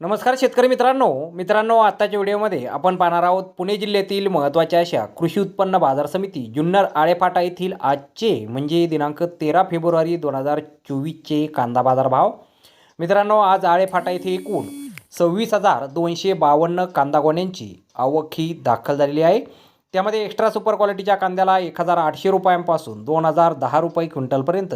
नमस्कार शेतकरी मित्रांनो. मित्रांनो आत्ताच्या व्हिडिओमध्ये आपण पाहणार आहोत पुणे जिल्ह्यातील महत्त्वाच्या अशा कृषी उत्पन्न बाजार समिती जुन्नर आळेफाटा येथील आजचे म्हणजे दिनांक तेरा फेब्रुवारी दोन हजार चोवीसचे कांदा बाजार भाव. मित्रांनो आज आळेफाटा येथे एकूण सव्वीस हजार दोनशे बावन्न कांदा गोण्यांची आवक ही दाखल झालेली आहे. त्यामध्ये एक्स्ट्रा सुपर क्वालिटीच्या कांद्याला एक हजार आठशे रुपयांपासून दोन हजार दहा रुपये क्विंटलपर्यंत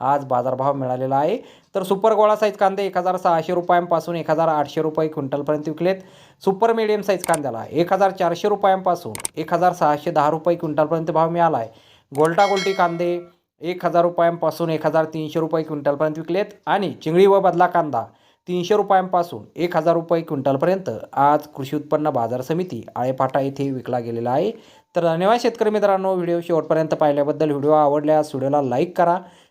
आज बाजारभाव मिळालेला आहे. तर सुपर गोळा साईज कांदे एक हजार सहाशे रुपयांपासून एक हजार आठशे रुपये क्विंटलपर्यंत विकलेत. सुपर मिडियम साईज कांद्याला एक हजार चारशे रुपयांपासून एक हजार सहाशे दहा रुपये क्विंटलपर्यंत भाव मिळाला आहे गोल्टा गोलटी कांदे एक हजार रुपयांपासून एक हजार तीनशे रुपये क्विंटलपर्यंत विकलेत. आणि चिंगळी व बदला कांदा तीनशे रुपयांपासून एक हजार रुपये क्विंटलपर्यंत आज कृषी उत्पन्न बाजार समिती आळेफाटा येथे विकला गेलेला आहे. तर धन्यवाद शेतकरी मित्रांनो व्हिडिओ शेवटपर्यंत पाहिल्याबद्दल व्हिडिओ आवडल्यास व्हिडिओला लाईक करा.